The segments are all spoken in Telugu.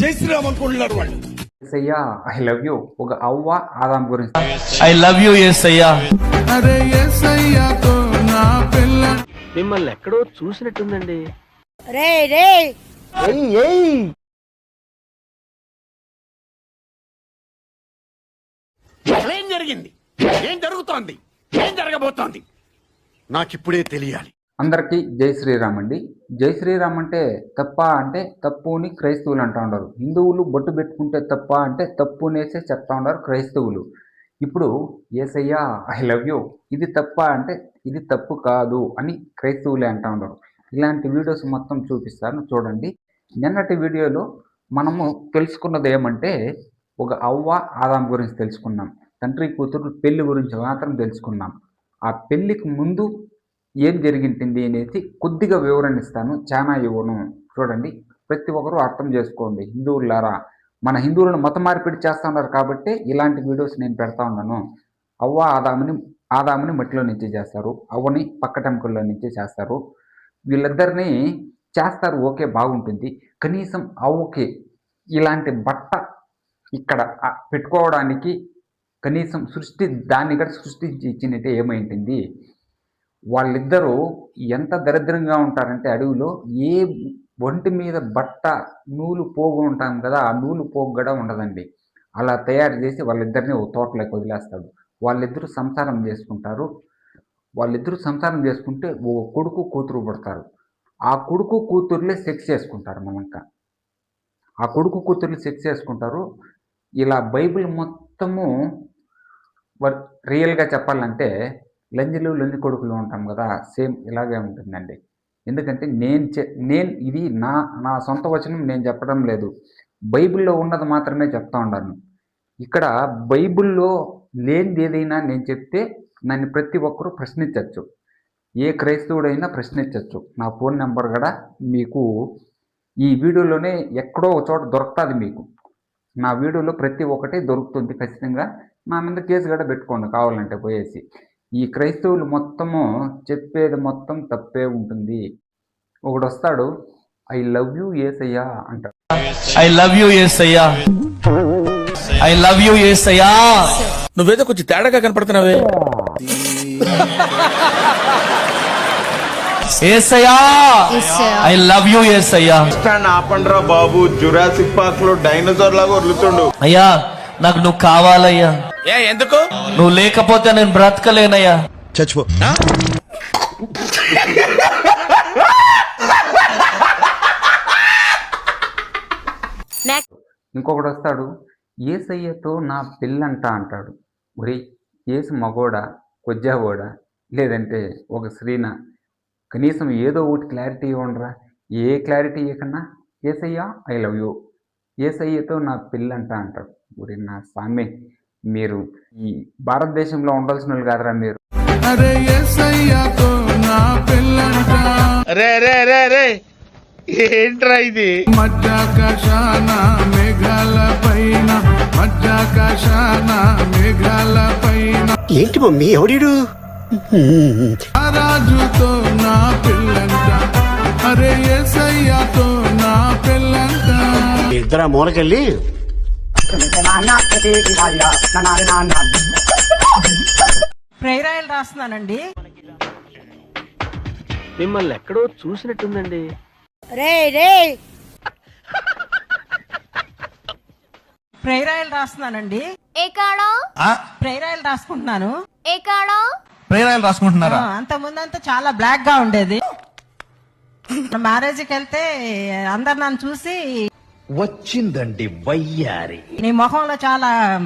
జై శ్రీరామ్ అనుకుంటున్నారు వాళ్ళు. అయ్యా ఐ లవ్ యూ. ఒక అవ్వ ఆదాం గురించి. ఐ లవ్ యూ ఎస్ అయ్యా అరే నా పిల్ల. మిమ్మల్ని ఎక్కడో చూసినట్టుందండి. రే రే ఏం జరిగింది? ఏం జరుగుతోంది? ఏం జరగబోతోంది? నాకిప్పుడే తెలియాలి. అందరికీ జై శ్రీరామ్ అండి జై శ్రీరామ్ అంటే తప్ప అంటే తప్పుని క్రైస్తవులు అంటూ ఉండరు. హిందువులు బొట్టు పెట్టుకుంటే తప్ప అంటే తప్పు అనేసే చెప్తా ఉన్నారు క్రైస్తవులు. ఇప్పుడు ఏసయ్యా ఐ లవ్ యూ ఇది తప్ప అంటే ఇది తప్పు కాదు అని క్రైస్తవులే అంటూ ఉండరు. ఇలాంటి వీడియోస్ మొత్తం చూపిస్తాను చూడండి. నిన్నటి వీడియోలో మనము తెలుసుకున్నది ఏమంటే ఒక అవ్వ ఆదాం గురించి తెలుసుకున్నాం. తండ్రి కూతురు పెళ్ళి గురించి మాత్రం తెలుసుకున్నాం. ఆ పెళ్ళికి ముందు ఏం జరిగింటుంది అనేది కొద్దిగా వివరణ ఇస్తాను చాలా ఇవ్వను చూడండి. ప్రతి ఒక్కరూ అర్థం చేసుకోండి. హిందువులారా మన హిందువులను మత మార్పిడి చేస్తున్నారు కాబట్టి ఇలాంటి వీడియోస్ నేను పెడతా ఉన్నాను. అవ్వ ఆదాముని ఆదాముని మట్టిలో నుంచి చేస్తారు. అవ్వని పక్కటెంకల్లో నుంచి చేస్తారు. వీళ్ళిద్దరినీ చేస్తారు. ఓకే బాగుంటుంది. కనీసం అవ్వకి ఇలాంటి బట్ట ఇక్కడ పెట్టుకోవడానికి కనీసం సృష్టి దాన్ని కూడా సృష్టించి ఇచ్చినట్టే ఏమైంటుంది? వాళ్ళిద్దరూ ఎంత దరిద్రంగా ఉంటారంటే అడవిలో ఏ ఒంటి మీద బట్ట నూలు పోగు ఉంటాం కదా ఆ నూలు పోగు కూడా ఉండదండి. అలా తయారు చేసి వాళ్ళిద్దరిని ఓ తోటలోకి వదిలేస్తాడు. వాళ్ళిద్దరూ సంసారం చేసుకుంటారు. వాళ్ళిద్దరూ సంసారం చేసుకుంటే ఓ కొడుకు కూతురు పుడతారు. ఆ కొడుకు కూతుర్లే సెక్స్ చేసుకుంటారు మనంక. ఆ కొడుకు కూతుర్లు సెక్స్ చేసుకుంటారు. ఇలా బైబిల్ మొత్తము రియల్గా చెప్పాలంటే లంజలు లంజి కొడుకులు ఉంటాం కదా సేమ్ ఇలాగే ఉంటుందండి. ఎందుకంటే నేను చె నేను ఇది నా నా సొంత వచనం నేను చెప్పడం లేదు. బైబిల్లో ఉన్నది మాత్రమే చెప్తా ఉన్నాను ఇక్కడ బైబిల్లో లేనిది ఏదైనా నేను చెప్తే నన్ను ప్రతి ఒక్కరూ ప్రశ్నించవచ్చు ఏ క్రైస్తవుడైనా ప్రశ్నించవచ్చు నా ఫోన్ నెంబర్ కూడా మీకు ఈ వీడియోలోనే ఎక్కడో ఒక చోట దొరుకుతుంది మీకు. నా వీడియోలో ప్రతి ఒక్కటి దొరుకుతుంది ఖచ్చితంగా. నా మీద కేసు కూడా పెట్టుకోండి కావాలంటే పోయేసి. ఈ క్రైస్తవులు మొత్తము చెప్పేది మొత్తం తప్పే ఉంటుంది. ఒకడు వస్తాడు ఐ లవ్ యూ ఏసయ్యా అంటాడు. ఐ లవ్ యూ ఎస్ అయ్యా ఐ లవ్ యూ ఎస్ అయ్యా నువ్వేదో కొంచెం తేడాగా కనపడుతున్నావే ఎస్ అయ్యా ఐ లవ్ యూ ఎస్ అయ్యా స్టాండ్ ఆపండ్రా బాబు. జురాసిక్ పార్క్లో డైనోసార్ లాగా వదులుతుండు. అయ్యా నాకు నువ్వు కావాలయ్యా ఏ ఎందుకు? నువ్వు లేకపోతే నేను బ్రతకలేనయ్యా. చచ్చిపో. ఇంకొకడు వస్తాడు ఏసయ్యతో నా పిల్లంట అంటాడు. ఒరే ఏసు మగోడా కొజ్జావోడా? లేదంటే ఒక స్త్రీనా? కనీసం ఏదో ఒకటి క్లారిటీ ఇవ్వండిరా. ఏ clarity ఇవ్వకన్నా? Yesayya I love you. ఏసయ్యతో నా పిల్లంట అంటాడు. ఒరే నా స్వామి మీరు ఈ భారతదేశంలో ఉండాల్సిన వాళ్ళు కాదురా మీరు. అరే ఎస్ఐయాతో నా పిల్లంట. రే రే రే రే ఏంట్రా ఇది? మధ్యాకాశాన మేఘాల పైన మధ్యాకాశాన మేఘాల పైన ఏంటి మమ్మీ ఎవడీడు? రాజుతో నా పిల్లంట. అరే ఎస్ఐయాతో నా పిల్లంట. ఇద్దరు మూలకెళ్ళి ప్రేయర్ ఆయిల్ రాస్తున్నానండి. మిమ్మల్ని ఎక్కడో చూసినట్టుందండి. రే రే ప్రేయర్ ఆయిల్ రాస్తున్నానండి. ఎక్కడా ప్రేయర్ ఆయిల్ రాసుకుంటున్నాను. ఎక్కడా ప్రేరాలు రాసుకుంటున్నారా? అంత ముందంతా చాలా బ్లాక్గా ఉండేది. మ్యారేజ్కి వెళ్తే అందరు నన్ను చూసి వచ్చిందండి వయ్యారి. నీ మొహంలో చాలా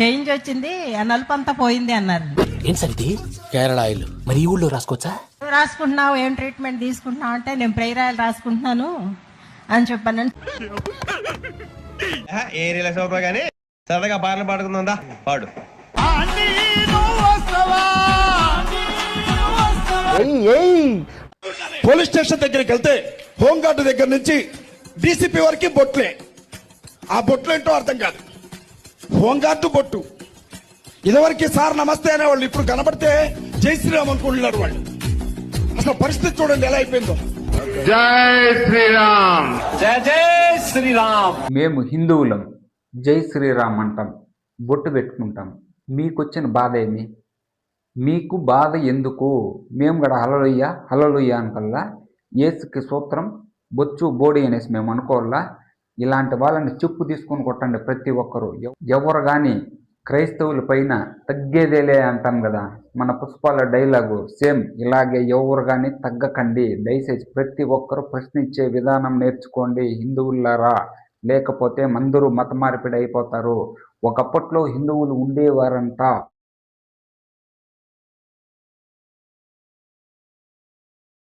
చేంజ్ వచ్చింది ఆ నలుపు అంతా పోయింది అన్నారు. ఏం సరిది? కేరళ ఆయిల్. మరి ఈ ఊళ్ళో రాసుకోవచ్చా? నువ్వు రాసుకుంటున్నావు ఏం ట్రీట్మెంట్ తీసుకుంటున్నావు అంటే నేను ప్రేయర్ ఆయిల్ రాసుకుంటున్నాను అని చెప్పాను. ఏరియా సోపా గానీ? సరదాగా పాటలు పాడుకుందా పాడు. పోలీస్ స్టేషన్ దగ్గరికి వెళ్తే హోంగార్డు దగ్గర నుంచి డీసీపీ వరకు బొట్లే. ఆ బొట్లు ఏంటో అర్థం కాదు. హోంగార్డు బొట్టు. ఇదివరకు సార్ నమస్తే అనేవాళ్ళు ఇప్పుడు కనబడితే జై శ్రీరామ్ అనుకుంటున్నారు వాళ్ళు. అసలు పరిస్థితి చూడండి ఎలా అయిపోయిందో. జై శ్రీరామ్. జయ జయ శ్రీరామ్. మేము హిందువులం జై శ్రీరామ్ అంటాం బొట్టు పెట్టుకుంటాం. మీకు వచ్చిన బాధ ఏమి? మీకు బాధ ఎందుకు? మేము కూడా హలలుయ్య హలలుయ్య అనకల్లా ఏసుకి సూత్రం బొచ్చు బోడి అనేసి మేము అనుకోవాలా? ఇలాంటి వాళ్ళని చెప్పు తీసుకొని కొట్టండి ప్రతి ఒక్కరు. ఎవరు కానీ క్రైస్తవుల పైన తగ్గేదేలే అంటాం కదా. మన పుష్పాల డైలాగు సేమ్. ఇలాగే ఎవరు కానీ తగ్గకండి. దయచేసి ప్రతి ఒక్కరు ప్రశ్నించే విధానం నేర్చుకోండి. హిందువులారా లేకపోతే మందరూ మత మార్పిడి అయిపోతారు. ఒకప్పట్లో హిందువులు ఉండేవారంట.